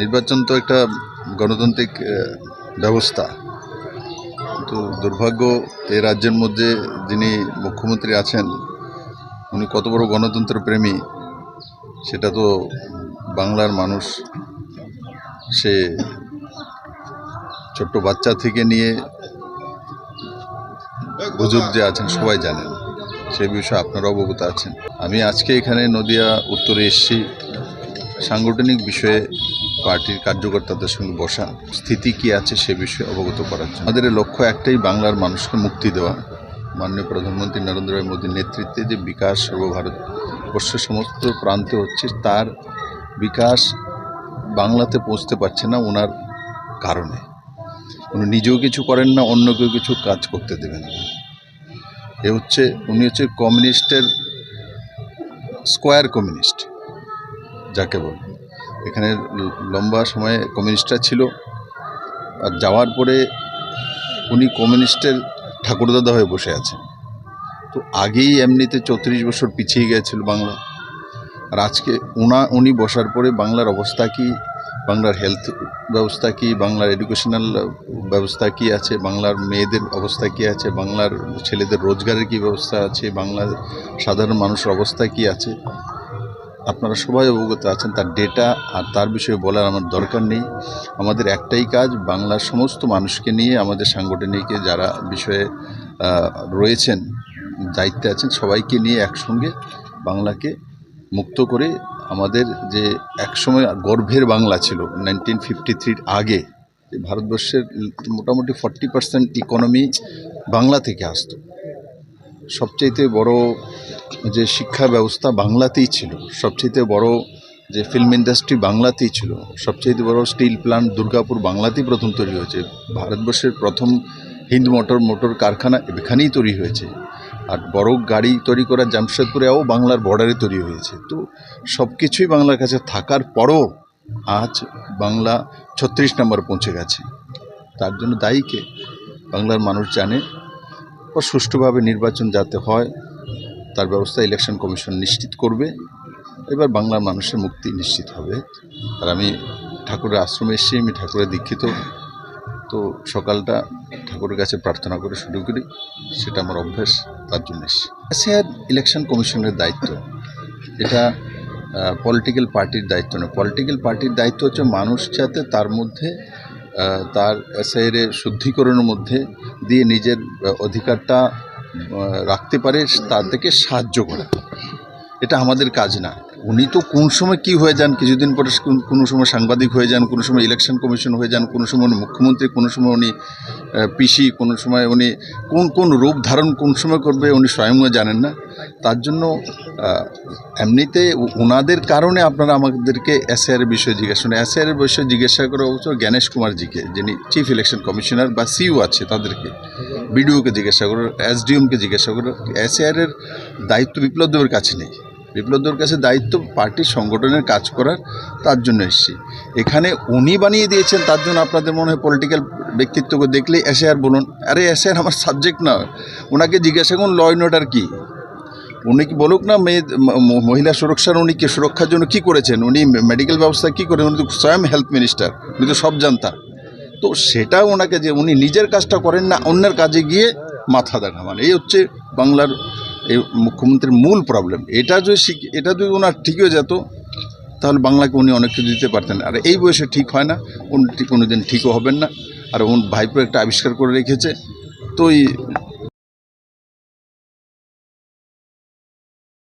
নির্বাচন তো একটা গণতান্ত্রিক ব্যবস্থা। কিন্তু দুর্ভাগ্য এই রাজ্যের মধ্যে যিনি মুখ্যমন্ত্রী আছেন, উনি কত বড় গণতন্ত্র প্রেমী, সেটা তো বাংলার মানুষ, সে ছোট্ট বাচ্চা থেকে নিয়ে বুজুর্গ যে আছেন, সবাই জানেন। সে বিষয়ে আপনারা অবগত আছেন। আমি আজকে এখানে নদিয়া উত্তরে এসেছি। সাংগঠনিক বিষয়ে পার্টির কার্যকর্তাদের সঙ্গে বসা স্থিতি কি আছে সে বিষয়ে অবগত করার জন্য। আমাদের লক্ষ্য একটাই, বাংলার মানুষকে মুক্তি দেওয়া। মাননীয় প্রধানমন্ত্রী নরেন্দ্র মোদীর নেতৃত্বে যে বিকাশ সর্বভারতবর্ষের সমস্ত প্রান্তে হচ্ছে, তার বিকাশ বাংলাতে পৌঁছতে পারছে না ওনার কারণে। উনি নিজেও কিছু করেন না অন্য কেউ কিছু কাজ করতে দেবেন এ হচ্ছে, উনি হচ্ছে কমিউনিস্টের স্কোয়ার কমিউনিস্ট। যাকে বলে। এখানে লম্বা সময়ে কমিউনিস্টরা ছিল। আর যাওয়ার পরে উনি কমিউনিস্টের ঠাকুরদাদা হয়ে বসে আছেন। তো আগেই এমনিতে চৌত্রিশ বছর পিছিয়ে গিয়েছিল বাংলা। আর আজকে উনা, উনি বসার পরে বাংলার অবস্থা কি? বাংলার হেলথ ব্যবস্থা কি? বাংলার এডুকেশনাল ব্যবস্থা কি আছে? বাংলার মেয়েদের অবস্থা কি আছে? বাংলার ছেলেদের রোজগারের কি ব্যবস্থা আছে? বাংলার সাধারণ মানুষের অবস্থা কি আছে? আপনারা সবাই অবগত আছেন, তার ডেটা আর তার বিষয়ে বলার আমার দরকার নেই। আমাদের একটাই কাজ, বাংলার সমস্ত মানুষকে নিয়ে আমাদের সাংগঠনিকে যারা বিষয়ে রয়েছেন, দায়িত্বে আছেন, সবাইকে নিয়ে একসঙ্গে বাংলাকে মুক্ত করে আমাদের যে একসময় গর্ভের বাংলা ছিল নাইনটিন ফিফটি থ্রির আগে ভারতবর্ষের মোটামুটি ফর্টি পার্সেন্ট ইকোনমি বাংলা থেকে আসতো। সবচাইতে বড় যে শিক্ষা ব্যবস্থা বাংলাতেই ছিল সবচেয়ে বড় যে ফিল্ম ইন্ডাস্ট্রি বাংলাতেই ছিল সবচেয়ে বড় স্টিল প্ল্যান্ট দুর্গাপুর বাংলাতেই প্রথম তৈরি হয়েছে। ভারতবর্ষের প্রথম হিন্দ মোটর মোটর কারখানা এখানেই তৈরি হয়েছে। আর বড় গাড়ি তৈরি করা জামশেদপুরেও বাংলার বর্ডারে তৈরি হয়েছে। তো সব কিছুই বাংলার কাছে থাকার পরও আজ বাংলা ছত্রিশ নম্বর পৌঁছে গেছে। তার জন্য দায়ী কে? বাংলার মানুষ জানে। ও সুষ্ঠুভাবে নির্বাচন যাতে হয়, তার ব্যবস্থা ইলেকশন কমিশন নিশ্চিত করবে। এবার বাংলার মানুষের মুক্তি নিশ্চিত হবে। আর আমি ঠাকুরের আশ্রমে এসেছি, আমি ঠাকুরের দীক্ষিত। তো সকালটা ঠাকুরের কাছে প্রার্থনা করে শুরু করি, সেটা আমার অভ্যেস, তার জন্য এসেছি। এসিআর ইলেকশন কমিশনের দায়িত্ব। এটা পলিটিক্যাল পার্টির দায়িত্ব নয়। পলিটিক্যাল পার্টির দায়িত্ব হচ্ছে মানুষ যাতে তার মধ্যে তার এসআইয়ের শুদ্ধিকরণের মধ্যে দিয়ে নিজের অধিকারটা রাখতে পারে, তার থেকে সাহায্য করা। এটা আমাদের কাজ না। উনি তো কোন সময় কি হয়ে যান? কিছুদিন পরে কোন- সময় সাংবাদিক হয়ে যান, কোনো সময় ইলেকশন কমিশন হয়ে যান, কোনো সময় উনি মুখ্যমন্ত্রী, কোনো সময় উনি পিসি কোনো সময় উনি কোন কোন রূপ ধারণ কোন সময় করবে উনি স্বয়ংও জানেন না। তার জন্য এমনিতে ওনাদের কারণে আপনারা আমাদেরকে এসআইআর বিষয়ে জিজ্ঞাসা করেন এসআইআর বিষয়ে জিজ্ঞাসা করা অবশ্য জ্ঞানেশ কুমারজিকে, যিনি চিফ ইলেকশন কমিশনার বা সিইও আছে তাদেরকে বিডিওকে জিজ্ঞাসা করো এসডিএমকে জিজ্ঞাসা করো এসআইআরের দায়িত্ব বিপ্লব দেবের কাছে নেই। বিপ্লব দেবের কাছে দায়িত্ব পার্টির সংগঠনের কাজ করার, তার জন্য এসেছি। এখানে উনি বানিয়ে দিয়েছেন, তার জন্য আপনাদের মনে হয় পলিটিক্যাল ব্যক্তিত্বকে দেখলেই এসআইআর বলুন। আরে, এসআইআর আমার সাবজেক্ট না। ওনাকে জিজ্ঞাসা করুন ল অ্যান্ড অর্ডার কী? উনি কি বলুক না, মেয়ে মহিলা সুরক্ষার, উনি কি সুরক্ষার জন্য কি করেছেন? উনি মেডিকেল ব্যবস্থা কি করেন? উনি তো স্বয়ং হেলথ মিনিস্টার উনি তো সব জানতা তো সেটা ওনাকে যে, উনি নিজের কাজটা করেন না, অন্যের কাজে গিয়ে মাথা দেখা দেখামান এই হচ্ছে বাংলার এই মুখ্যমন্ত্রীর মূল প্রবলেম এটা যদি শিখ- এটা যদি ওনার ঠিক হয়ে যেত, তাহলে বাংলাকে উনি অনেক কিছু দিতে পারতেন। আর এই বয়সে ঠিক হয় না। উনি কোনো দিন ঠিকও হবেন না। আর উনি ভাইপো একটা আবিষ্কার করে রেখেছে। তো ওই